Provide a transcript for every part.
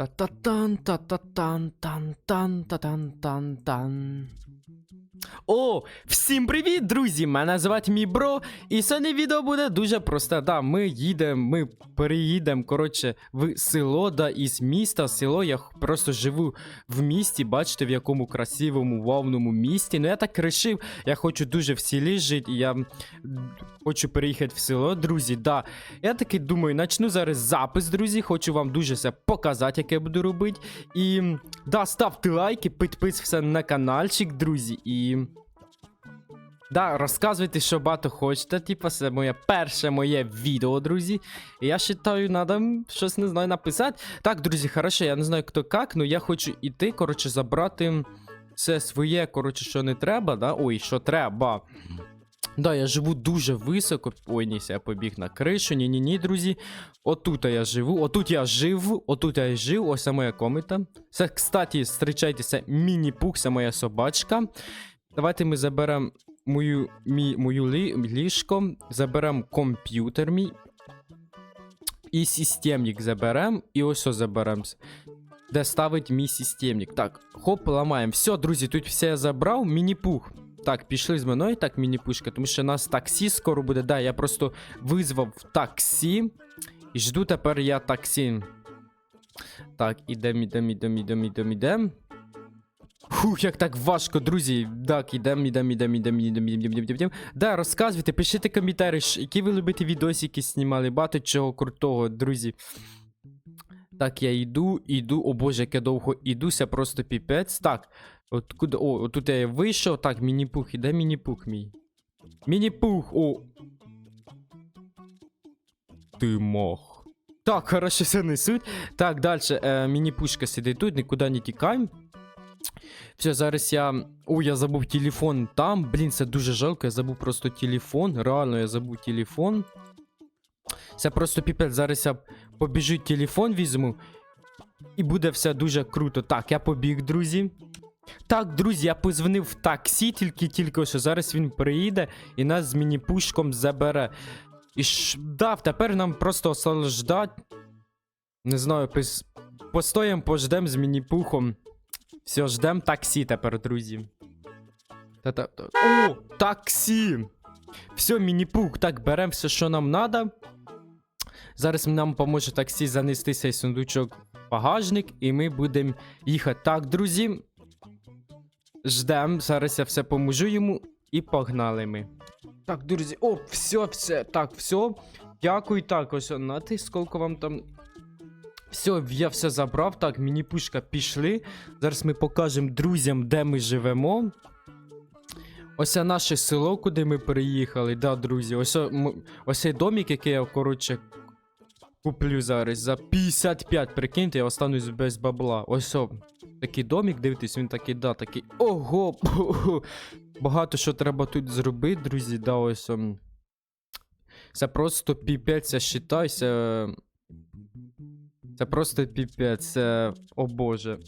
Та-та-тан, та-та-тан, тан-тан, та-тан-тан-тан. О, всім привіт, друзі! Мене звати мій бро, і сьогодні відео буде дуже просте. Да, ми їдемо, ми переїдемо, коротше, в село, да, із міста. Село, я просто живу в місті, бачите, в якому красивому, вовному місті. Ну я так рішив, я хочу дуже в селі жити, і я хочу переїхати в село, друзі. Да. Я таки думаю, начну зараз запис, друзі. Хочу вам дуже все показати, як я буду робити. І да, ставте лайки, підписуйтесь на каналчик, друзі. І. Да, розказуйте, що багато хочете. Типа, це моє перше моє відео, друзі. І я вважаю, треба щось не знаю написати. Так, друзі, хорошо, я не знаю хто як, але я хочу іти, коротше, забрати все своє, коротше, що не треба, да? Ой, що треба. Да, я живу дуже високо. Ой, ні, я побіг на кришу. Ні, ні, ні, друзі. Отут я живу, отут я жив, отут я жив, ось це моя комната. Це, кстати, зустрічайте, це міні-пух, це моя собачка. Давайте ми заберемо мою, мі, мою лі, ліжко, заберемо комп'ютер мій. І системник заберемо, і ось що заберемо. Де ставить мій системник. Так, хоп, ламаємо. Все, друзі, тут все я забрав, міні-пух. Так, пішли з мною, так, міні-пушка, тому що нас таксі скоро буде. Да, я просто визвав таксі. І жду тепер я таксі. Так, ідем, ідем, ідем, ідем, ідем, ідем. Фух, як так важко, друзі. Так, ідем, ідем, ідем, ідем, ідем, ідем, ідем, ідем. Да, розказуйте, пишіть коментарі, які ви любите відосики знімали, багато чого крутого, друзі. Так, я йду, йду, о боже, як я довго ідуся, просто піпець. Так, от куди, о, отут я вийшов, так, міні-пух, іде міні-пух мій. Міні-пух, о. Ти мох. Так, хорошо, все несуть. Так, далі, е, міні-пушка сидить тут, нікуди не тікаємо. Все, зараз я. О, я забув телефон там. Блін, це дуже жалко, я забув просто телефон. Реально, я забув телефон. Це просто піпець. Зараз я побіжу телефон візьму. І буде все дуже круто. Так, я побіг, друзі. Так, друзі, я позвонив в таксі, тільки тільки що зараз він приїде і нас з міні-пушком забере. І ж, да, тепер нам просто осталось. Не знаю, пос... постоїм, пождем з міні-пухом. Все, ждем таксі тепер, друзі. Та-та-та. О, таксі! Все, міні-пух, так, беремо все, що нам треба. Зараз нам поможе таксі занести цей сундучок в багажник, і ми будемо їхати. Так, друзі. Ждем, зараз я все поможу йому і погнали ми. Так, друзі, о, все, все, так, все. Дякую, так, ось нати, скільки вам там. Все, я все забрав. Так, міні-пушка пішли. Зараз ми покажемо друзям, де ми живемо. Ось наше село, куди ми переїхали. Да, друзі. Ось, ось цей домик, який я, коротше, куплю зараз за 55. Прикиньте, я останусь без бабла. Ось о, такий домик, дивитесь, він такий, да, такий. Ого! Багато що треба тут зробити, друзі. Да, ось. ом. Це просто піпець, я считаюся. Це просто піпець, це. О боже.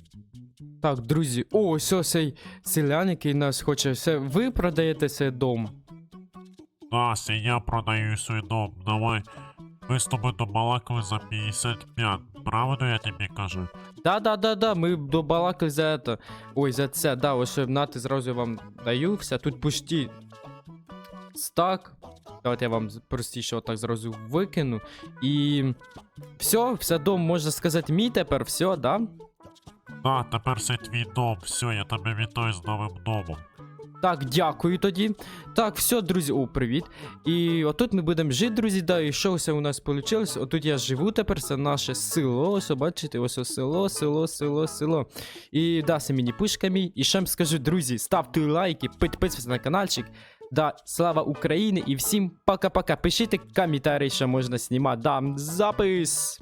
Так, друзі, о, ось ось цей селян, який нас хоче. Все, ви продаєте цей дом. Настя, я продаю свій дом. Давай. Ми з тобою домалакали за 55. Правду я тобі кажу? Да-да-да-да, ми добалакали за это. Ой, за це, да, ось нати зразу вам даю. Все, тут пусті. стак. Давайте я вам простіше отак зразу викину. І. Все, все дом, можна сказати, мій тепер, все, да? Да, тепер це твій дом. Все, я тебе вітаю з новим домом. Так, дякую тоді. Так, все, друзі, о, привіт. І отут ми будемо жити, друзі. Да, і що все у нас вийшло? Отут я живу тепер, це наше село. Ось, бачите, ось ось село, село, село, село. І да, мені пушка мій. І ще вам скажу, друзі, ставте лайки, підписуйтесь на каналчик. Да, слава Україні і всім пока-пока. Пишіть коментарі, що можна знімати. Да, запис.